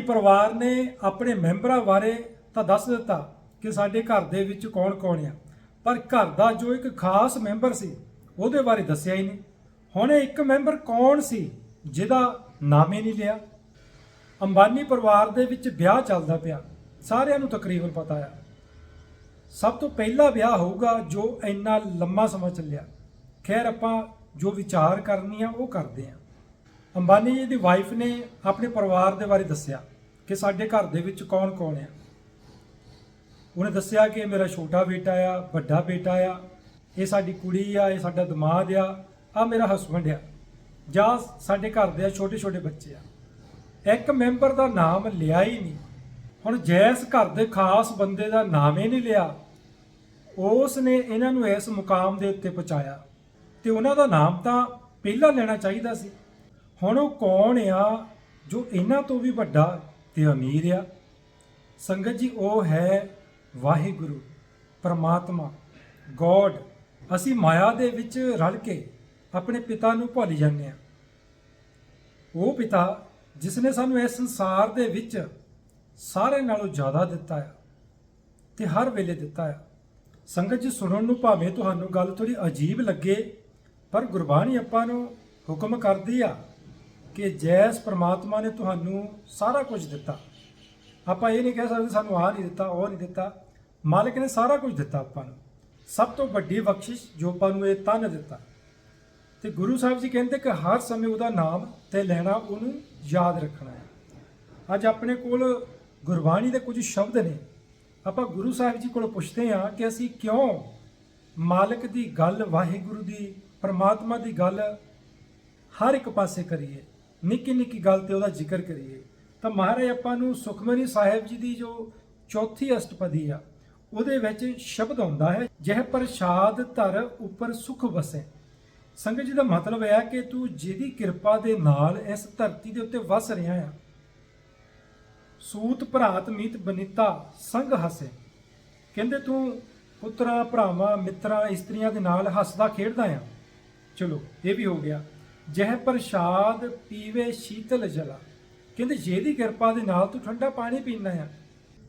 ਪਰਿਵਾਰ ਨੇ ਆਪਣੇ ਮੈਂਬਰਾਂ ਬਾਰੇ ਤਾਂ ਦੱਸ ਦਿੱਤਾ ਕਿ ਸਾਡੇ ਘਰ ਦੇ ਵਿੱਚ ਕੌਣ-ਕੌਣ ਆ। ਪਰ ਘਰ ਦਾ ਜੋ ਇੱਕ ਖਾਸ ਮੈਂਬਰ ਸੀ, ਉਹਦੇ ਬਾਰੇ ਦੱਸਿਆ ਹੀ ਨਹੀਂ। ਹੁਣ ਇਹ ਇੱਕ ਮੈਂਬਰ ਕੌਣ ਸੀ, ਜਿਹਦਾ ਨਾਮ ਹੀ ਨਹੀਂ ਲਿਆ। ਅੰਬਾਨੀ ਪਰਿਵਾਰ ਦੇ ਵਿੱਚ ਵਿਆਹ ਚੱਲਦਾ ਪਿਆ। ਸਾਰਿਆਂ ਨੂੰ ਤਕਰੀਬਨ ਪਤਾ ਆ। ਸਭ ਤੋਂ ਪਹਿਲਾ ਵਿਆਹ ਹੋਊਗਾ ਜੋ ਇੰਨਾ ਲੰਮਾ ਸਮਾਂ ਚੱਲਿਆ। ਖੈਰ, ਆਪਾਂ ਜੋ ਵਿਚਾਰ ਕਰਨੀ ਆ, ਉਹ ਕਰਦੇ ਆ। ਅੰਬਾਨੀ ਜੀ ਦੀ ਵਾਈਫ ਨੇ ਆਪਣੇ ਪਰਿਵਾਰ ਦੇ ਬਾਰੇ ਦੱਸਿਆ। ਕਿ ਸਾਡੇ ਘਰ ਦੇ ਵਿੱਚ ਕੌਣ-ਕੌਣ ਆ ਉਹਨੇ ਦੱਸਿਆ ਕਿ ਮੇਰਾ ਛੋਟਾ ਬੇਟਾ ਆ, ਵੱਡਾ ਬੇਟਾ ਆ, ਇਹ ਸਾਡੀ ਕੁੜੀ ਆ, ਇਹ ਸਾਡਾ ਦਮਾਦ ਆ ਆ ਮੇਰਾ ਹਸਬੰਡ ਆ, ਜਾਂ ਸਾਡੇ ਘਰ ਦੇ ਆ ਛੋਟੇ-ਛੋਟੇ ਬੱਚੇ ਆ। ਇੱਕ ਮੈਂਬਰ ਦਾ ਨਾਮ ਲਿਆ ਹੀ ਨਹੀਂ। ਹੁਣ ਜੈਸ ਘਰ ਦੇ ਖਾਸ ਬੰਦੇ ਦਾ ਨਾਮ ਹੀ ਨਹੀਂ ਲਿਆ। ਉਸ ਨੇ ਇਹਨਾਂ ਨੂੰ ਇਸ ਮੁਕਾਮ ਦੇ ਉੱਤੇ ਪਹੁੰਚਾਇਆ। ਤੇ ਉਹਨਾਂ ਦਾ ਨਾਮ ਤਾਂ ਪਹਿਲਾਂ ਲੈਣਾ ਚਾਹੀਦਾ ਸੀ। ਹੁਣ ਉਹ ਕੌਣ ਆ ਜੋ ਇਹਨਾਂ ਤੋਂ ਵੀ ਵੱਡਾ ਤੇ ਅਮੀਰ ਆ। ਸੰਗਤ ਜੀ, ਉਹ ਹੈ ਵਾਹਿਗੁਰੂ, ਪਰਮਾਤਮਾ, ਗੋਡ। ਅਸੀਂ ਮਾਇਆ ਦੇ ਵਿੱਚ ਰਲ ਕੇ ਆਪਣੇ ਪਿਤਾ ਨੂੰ ਭੁੱਲ ਜਾਂਦੇ ਆ ਉਹ ਪਿਤਾ ਜਿਸ ਨੇ ਸਾਨੂੰ ਇਸ ਸੰਸਾਰ ਦੇ ਵਿੱਚ ਸਾਰੇ ਨਾਲੋਂ ਜ਼ਿਆਦਾ ਦਿੱਤਾ ਹੈ ਤੇ ਹਰ ਵੇਲੇ ਦਿੱਤਾ ਹੈ ਸੰਗਤ ਜੀ, ਸੁਣਨ ਨੂੰ ਭਾਵੇਂ ਤੁਹਾਨੂੰ ਗੱਲ ਥੋੜੀ ਅਜੀਬ ਲੱਗੇ, ਪਰ ਗੁਰਬਾਣੀ ਆਪਾਂ ਨੂੰ ਹੁਕਮ ਕਰਦੀ ਆ ਕਿ ਜੈਸ ਪ੍ਰਮਾਤਮਾ ਨੇ ਤੁਹਾਨੂੰ ਸਾਰਾ ਕੁਝ ਦਿੱਤਾ। ਆਪਾਂ ਇਹ ਨਹੀਂ ਕਹਿ ਸਕਦੇ ਸਾਨੂੰ ਆਹ ਨਹੀਂ ਦਿੱਤਾ, ਉਹ ਨਹੀਂ ਦਿੱਤਾ। ਮਾਲਕ ਨੇ ਸਾਰਾ ਕੁਝ ਦਿੱਤਾ ਆਪਾਂ ਨੂੰ। ਸਭ ਤੋਂ ਵੱਡੀ ਬਖਸ਼ਿਸ਼ ਜੋ ਆਪਾਂ ਨੂੰ ਇਹ ਤਨ ਦਿੱਤਾ। ਤੇ ਗੁਰੂ ਸਾਹਿਬ ਜੀ ਕਹਿੰਦੇ ਕਿ ਹਰ ਸਮੇਂ ਉਹਦਾ ਨਾਮ ਤੇ ਲੈਣਾ ਉਹਨੂੰ ਯਾਦ ਰੱਖਣਾ ਹੈ। ਅੱਜ ਆਪਣੇ ਕੋਲ ਗੁਰਬਾਣੀ ਦੇ ਕੁਝ ਸ਼ਬਦ ਨੇ। ਆਪਾਂ ਗੁਰੂ ਸਾਹਿਬ ਜੀ ਕੋਲ ਪੁੱਛਦੇ ਹਾਂ ਕਿ ਅਸੀਂ ਕਿਉਂ ਮਾਲਕ ਦੀ ਗੱਲ, ਵਾਹਿਗੁਰੂ ਦੀ, ਪਰਮਾਤਮਾ ਦੀ ਗੱਲ ਹਰ ਇੱਕ ਪਾਸੇ ਕਰੀਏ। ਨਿੱਕੀ ਨਿੱਕੀ ਗੱਲ ਤੇ ਉਹਦਾ ਜ਼ਿਕਰ ਕਰੀਏ। ਤਾਂ ਮਹਾਰਾਜ ਆਪਾਂ ਨੂੰ ਸੁਖਮਨੀ ਸਾਹਿਬ ਜੀ ਦੀ ਜੋ ਚੌਥੀ ਅਸ਼ਟਪਦੀ ਆ, ਉਹਦੇ ਵਿੱਚ ਸ਼ਬਦ ਆਉਂਦਾ ਹੈ, ਜਹ ਪ੍ਰਸ਼ਾਦ ਧਰ ਉੱਪਰ ਸੁਖ ਵਸੇ। ਸੰਗਤ ਜੀ ਦਾ ਮਤਲਬ ਇਹ ਹੈ ਕਿ ਤੂੰ ਜਿਹਦੀ ਕਿਰਪਾ ਦੇ ਨਾਲ ਇਸ ਧਰਤੀ ਦੇ ਉੱਤੇ ਵਸ ਰਿਹਾ ਆ, ਸੂਤ ਭਰਾਤ ਮੀਤ ਬਨਿਤਾ ਸੰਗ ਹਸੇ। ਕਹਿੰਦੇ ਤੂੰ ਪੁੱਤਰਾਂ, ਭਰਾਵਾਂ, ਮਿੱਤਰਾਂ, ਇਸਤਰੀਆਂ ਦੇ ਨਾਲ ਹੱਸਦਾ ਖੇਡਦਾ ਆ। ਚਲੋ, ਇਹ ਵੀ ਹੋ ਗਿਆ। ਜਹ ਪ੍ਰਸ਼ਾਦ ਪੀਵੇ ਸ਼ੀਤਲ ਜਲਾ। ਕਹਿੰਦੇ, ਜਿਹਦੀ ਕਿਰਪਾ ਦੇ ਨਾਲ ਤੂੰ ਠੰਡਾ ਪਾਣੀ ਪੀਂਦਾ ਆ।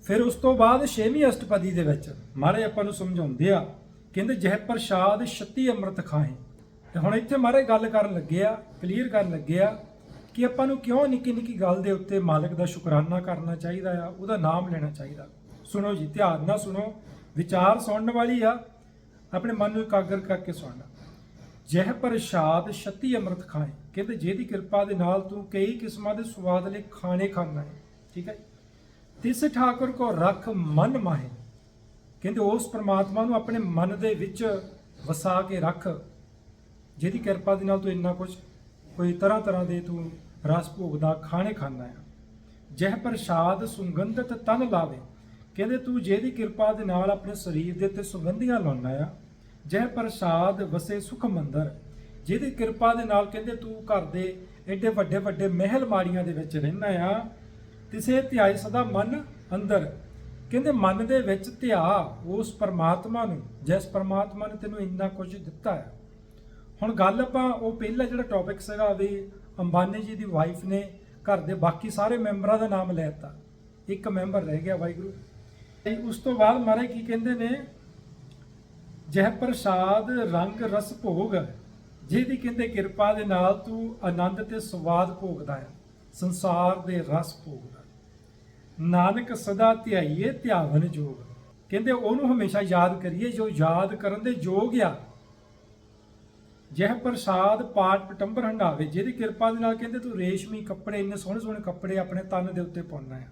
ਫਿਰ ਉਸ ਤੋਂ ਬਾਅਦ ਛੇਵੀਂ ਅਸ਼ਟਪਦੀ ਦੇ ਵਿੱਚ ਮਹਾਰਾਜ ਆਪਾਂ ਨੂੰ ਸਮਝਾਉਂਦੇ ਆ, ਕਹਿੰਦੇ, ਜਹ ਪ੍ਰਸ਼ਾਦ ਛੱਤੀ ਅੰਮ੍ਰਿਤ ਖਾਏ। ਤੇ ਹੁਣ ਇੱਥੇ ਮਹਾਰਾਜ ਗੱਲ ਕਰਨ ਲੱਗੇ ਆ ਕਲੀਅਰ ਕਰਨ ਲੱਗੇ ਆ ਕਿ ਆਪਾਂ ਨੂੰ ਕਿਉਂ ਨਿੱਕੀ ਨਿੱਕੀ ਗੱਲ ਦੇ ਉੱਤੇ ਮਾਲਕ ਦਾ ਸ਼ੁਕਰਾਨਾ ਕਰਨਾ ਚਾਹੀਦਾ ਆ, ਉਹਦਾ ਨਾਮ ਲੈਣਾ ਚਾਹੀਦਾ। ਸੁਣੋ ਜੀ, ਧਿਆਨ ਨਾਲ ਸੁਣੋ, ਵਿਚਾਰ ਸੁਣਨ ਵਾਲੀ ਆ, ਆਪਣੇ ਮਨ ਨੂੰ ਇਕਾਗਰ ਕਰਕੇ ਸੁਣਨਾ। ਜਹ ਪ੍ਰਸ਼ਾਦ ਛੱਤੀ ਅੰਮ੍ਰਿਤ ਖਾਏ। ਕਹਿੰਦੇ, ਜਿਹਦੀ ਕਿਰਪਾ ਦੇ ਨਾਲ ਤੂੰ ਕਈ ਕਿਸਮਾਂ ਦੇ ਸਵਾਦਲੇ ਖਾਣੇ ਖਾਣਾ ਹੈ। ਠੀਕ ਹੈ ਤਿਸ ਠਾਕੁਰ ਕੋ ਰੱਖ ਮਨ ਮਾਹੇ। ਕਹਿੰਦੇ, ਉਸ ਪ੍ਰਮਾਤਮਾ ਨੂੰ ਆਪਣੇ ਮਨ ਦੇ ਵਿੱਚ ਵਸਾ ਕੇ ਰੱਖ। ਜਿਹਦੀ ਕਿਰਪਾ ਦੇ ਨਾਲ ਤੂੰ ਇੰਨਾ ਕੁਝ ਕੋਈ ਤਰ੍ਹਾਂ ਤਰ੍ਹਾਂ ਦੇ ਤੂੰ ਰਸ ਭੋਗਦਾ ਖਾਣੇ ਖਾਂਦਾ ਹੈ। ਜਹ ਪ੍ਰਸ਼ਾਦ ਸੁਗੰਧਤ ਤਨ ਲਾਵੇ। ਕਹਿੰਦੇ, ਤੂੰ ਜਿਹਦੀ ਕਿਰਪਾ ਦੇ ਨਾਲ ਆਪਣੇ ਸਰੀਰ ਦੇ ਉੱਤੇ ਸੁਗੰਧੀਆਂ ਲਾਉਣਾ ਆ ਜੈ ਪ੍ਰਸ਼ਾਦ ਵਸੇ ਸੁਖ ਮੰਦਰ। ਜਿਹਦੀ ਕਿਰਪਾ ਦੇ ਨਾਲ ਕਹਿੰਦੇ, ਤੂੰ ਘਰ ਦੇ ਐਡੇ ਵੱਡੇ ਵੱਡੇ ਮਹਿਲ ਮਾੜੀਆਂ ਦੇ ਵਿੱਚ ਰਹਿਣਾ ਆ। ਤਿਸੇ ਧਿਆਈ ਸਦਾ ਮਨ ਅੰਦਰ। ਕਹਿੰਦੇ, ਮਨ ਦੇ ਵਿੱਚ ਧਿਆ ਉਸ ਪਰਮਾਤਮਾ ਨੂੰ, ਜਿਸ ਪਰਮਾਤਮਾ ਨੇ ਤੈਨੂੰ ਇੰਨਾ ਕੁਝ ਦਿੱਤਾ ਹੈ ਹੁਣ ਗੱਲ ਆਪਾਂ, ਉਹ ਪਹਿਲਾ ਜਿਹੜਾ ਟੌਪਿਕ ਸੀਗਾ ਵੀ ਅੰਬਾਨੀ ਜੀ ਦੀ ਵਾਈਫ ਨੇ ਘਰ ਦੇ ਬਾਕੀ ਸਾਰੇ ਮੈਂਬਰਾਂ ਦਾ ਨਾਮ ਲੈ ਦਿੱਤਾ। ਇੱਕ ਮੈਂਬਰ ਰਹਿ ਗਿਆ ਵਾਹਿਗੁਰੂ। ਤੇ ਉਸ ਤੋਂ ਬਾਅਦ ਮਾਰੇ ਕੀ ਕਹਿੰਦੇ ਨੇ ਜਹ ਪ੍ਰਸਾਦ ਰੰਗ ਰਸ ਭੋਗ ਜਿਹਦੀ ਕਹਿੰਦੇ ਕਿਰਪਾ ਦੇ ਨਾਲ ਤੂੰ ਆਨੰਦ ਤੇ ਸਵਾਦ ਭੋਗਦਾ ਹੈ, ਸੰਸਾਰ ਦੇ ਰਸ ਭੋਗਦਾ ਨਾਨਕ ਸਦਾ ਧਿਆਈਏ ਧਿਆਵਨ ਜੋਗ। ਕਹਿੰਦੇ ਉਹਨੂੰ ਹਮੇਸ਼ਾ ਯਾਦ ਕਰੀਏ, ਜੋ ਯਾਦ ਕਰਨ ਦੇ ਯੋਗ ਆ। ਜਹ ਪ੍ਰਸਾਦ ਪਾਠ ਪਟੰਬਰ ਹੰਡਾਵੇ ਜਿਹਦੀ ਕਿਰਪਾ ਦੇ ਨਾਲ ਕਹਿੰਦੇ ਤੂੰ ਰੇਸ਼ਮੀ ਕੱਪੜੇ, ਇੰਨੇ ਸੋਹਣੇ ਸੋਹਣੇ ਕੱਪੜੇ ਆਪਣੇ ਤਨ ਦੇ ਉੱਤੇ ਪਾਉਣਾ ਹੈ।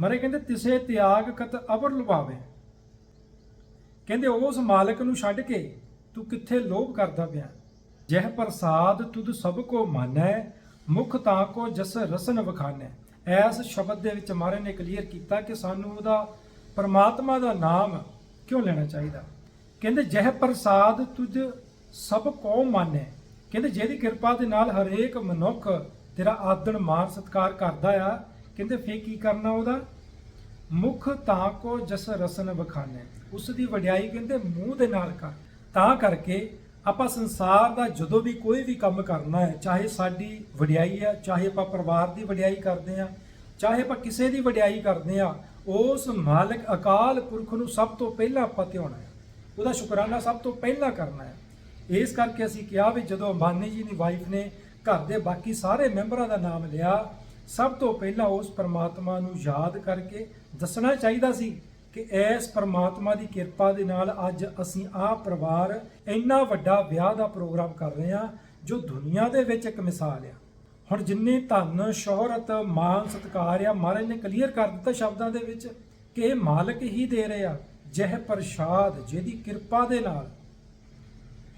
ਮਰੇ ਕਹਿੰਦੇ ਤਿਸੇ ਤਿਆਗ ਕਤ ਅਵਰ ਲੁਭਾਵੇ। ਕਹਿੰਦੇ ਉਸ ਮਾਲਕ ਨੂੰ ਛੱਡ ਕੇ ਤੂੰ ਕਿੱਥੇ ਲੋਭ ਕਰਦਾ ਪਿਆ? ਜਹ ਪ੍ਰਸਾਦ ਤੁਧ ਸਭ ਕੋ ਮਾਨੈ, ਮੁਖ ਤਾਂ ਕੋ ਜਸ ਰਸਨ ਵਖਾਨੈ। ਐਸ ਸ਼ਬਦ ਦੇ ਵਿੱਚ ਮਹਾਰਾਜ ਨੇ ਕਲੀਅਰ ਕੀਤਾ ਕਿ ਸਾਨੂੰ ਉਹਦਾ ਪਰਮਾਤਮਾ ਦਾ ਨਾਮ ਕਿਉਂ ਲੈਣਾ ਚਾਹੀਦਾ? ਕਹਿੰਦੇ ਜਹ ਪ੍ਰਸਾਦ ਤੁਧ ਸਭ ਕੋ ਮਾਨੈ। ਕਹਿੰਦੇ ਜਿਹਦੀ ਕਿਰਪਾ ਦੇ ਨਾਲ ਹਰੇਕ ਮਨੁੱਖ ਤੇਰਾ ਆਦਣ ਮਾਨ ਸਤਕਾਰ ਕਰਦਾ ਆ। ਕਹਿੰਦੇ ਫੇਰ ਕੀ ਕਰਨਾ ਉਹਦਾ? ਮੁਖ ਤਾਂ ਕੋ ਜਸ ਰਸਨ ਬਖਾਨੇ ਉਸ ਦੀ ਵਡਿਆਈ ਕਹਿੰਦੇ ਮੂੰਹ ਦੇ ਨਾਲ ਕਰ। ਤਾਂ ਕਰਕੇ ਆਪਾਂ ਸੰਸਾਰ ਦਾ ਜਦੋਂ ਵੀ ਕੋਈ ਵੀ ਕੰਮ ਕਰਨਾ ਹੈ, ਚਾਹੇ ਸਾਡੀ ਵਡਿਆਈ ਆ ਚਾਹੇ ਆਪਾਂ ਪਰਿਵਾਰ ਦੀ ਵਡਿਆਈ ਕਰਦੇ ਆ ਚਾਹੇ ਆਪਾਂ ਕਿਸੇ ਦੀ ਵਡਿਆਈ ਕਰਦੇ ਆ ਉਸ ਮਾਲਕ ਅਕਾਲ ਪੁਰਖ ਨੂੰ ਸਭ ਤੋਂ ਪਹਿਲਾਂ ਆਪਾਂ ਧਿਆਉਣਾ ਹੈ। ਉਹਦਾ ਸ਼ੁਕਰਾਨਾ ਸਭ ਤੋਂ ਪਹਿਲਾਂ ਕਰਨਾ ਹੈ। ਇਸ ਕਰਕੇ ਅਸੀਂ ਕਿਹਾ ਵੀ ਜਦੋਂ ਅੰਬਾਨੀ ਜੀ ਦੀ ਵਾਈਫ ਨੇ ਘਰ ਦੇ ਬਾਕੀ ਸਾਰੇ ਮੈਂਬਰਾਂ ਦਾ ਨਾਮ ਲਿਆ, ਸਭ ਤੋਂ ਪਹਿਲਾਂ ਉਸ ਪਰਮਾਤਮਾ ਨੂੰ ਯਾਦ ਕਰਕੇ ਦੱਸਣਾ ਚਾਹੀਦਾ ਸੀ ਕਿ ਇਸ ਪਰਮਾਤਮਾ ਦੀ ਕਿਰਪਾ ਦੇ ਨਾਲ ਅੱਜ ਅਸੀਂ ਆਹ ਪਰਿਵਾਰ ਇੰਨਾ ਵੱਡਾ ਵਿਆਹ ਦਾ ਪ੍ਰੋਗਰਾਮ ਕਰ ਰਹੇ ਹਾਂ, ਜੋ ਦੁਨੀਆ ਦੇ ਵਿੱਚ ਇੱਕ ਮਿਸਾਲ ਆ। ਹੁਣ ਜਿੰਨੇ ਧਨ, ਸ਼ੋਹਰਤ ਮਾਨ ਸਤਕਾਰ ਆ ਮਹਾਰਾਜ ਨੇ ਕਲੀਅਰ ਕਰ ਦਿੱਤਾ ਸ਼ਬਦਾਂ ਦੇ ਵਿੱਚ ਕਿ ਇਹ ਮਾਲਕ ਹੀ ਦੇ ਰਹੇ ਆ, ਜਹ ਪ੍ਰਸ਼ਾਦ, ਜਿਹਦੀ ਕਿਰਪਾ ਦੇ ਨਾਲ।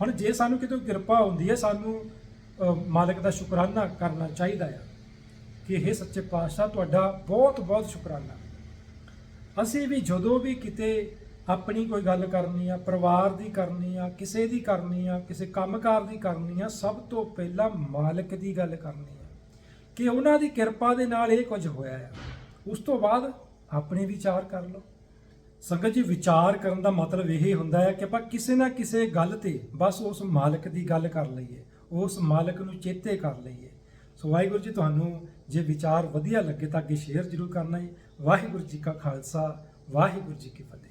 ਹੁਣ ਜੇ ਸਾਨੂੰ ਕਿਤੇ ਕਿਰਪਾ ਹੁੰਦੀ ਹੈ, ਸਾਨੂੰ ਮਾਲਕ ਦਾ ਸ਼ੁਕਰਾਨਾ ਕਰਨਾ ਚਾਹੀਦਾ ਆ ਕਿ ਇਹ ਸੱਚੇ ਪਾਤਸ਼ਾਹ ਤੁਹਾਡਾ ਬਹੁਤ ਬਹੁਤ ਸ਼ੁਕਰਾਨਾ। ਅਸੀਂ ਵੀ ਜਦੋਂ ਵੀ ਕਿਤੇ ਆਪਣੀ ਕੋਈ ਗੱਲ ਕਰਨੀ ਆ, ਪਰਿਵਾਰ ਦੀ ਕਰਨੀ ਆ, ਕਿਸੇ ਦੀ ਕਰਨੀ ਆ, ਕਿਸੇ ਕੰਮਕਾਰ ਦੀ ਕਰਨੀ ਆ, ਸਭ ਤੋਂ ਪਹਿਲਾਂ ਮਾਲਕ ਦੀ ਗੱਲ ਕਰਨੀ ਆ। ਕਿ ਉਹਨਾਂ ਦੀ ਕਿਰਪਾ ਦੇ ਨਾਲ ਇਹ ਕੁਝ ਹੋਇਆ ਆ। ਉਸ ਤੋਂ ਬਾਅਦ ਆਪਣੇ ਵਿਚਾਰ ਕਰ ਲਓ। ਸੰਗਤ ਜੀ, ਵਿਚਾਰ ਕਰਨ ਦਾ ਮਤਲਬ ਇਹ ਹੁੰਦਾ ਹੈ ਕਿ ਆਪਾਂ ਕਿਸੇ ਨਾ ਕਿਸੇ ਗੱਲ ਤੇ ਬਸ ਉਸ ਮਾਲਕ ਦੀ ਗੱਲ ਕਰ ਲਈਏ। ਉਸ ਮਾਲਕ ਨੂੰ ਚੇਤੇ ਕਰ ਲਈਏ। ਸੋ ਵਾਹਿਗੁਰੂ ਜੀ, ਤੁਹਾਨੂੰ ਜੇ ਵਿਚਾਰ ਵਧੀਆ ਲੱਗੇ ਤਾਂ ਅੱਗੇ ਸ਼ੇਅਰ ਜ਼ਰੂਰ ਕਰਨਾ ਹੈ ਵਾਹਿਗੁਰੂ ਜੀ ਕਾ ਖਾਲਸਾ, ਵਾਹਿਗੁਰੂ ਜੀ ਕੀ ਫਤਿਹ।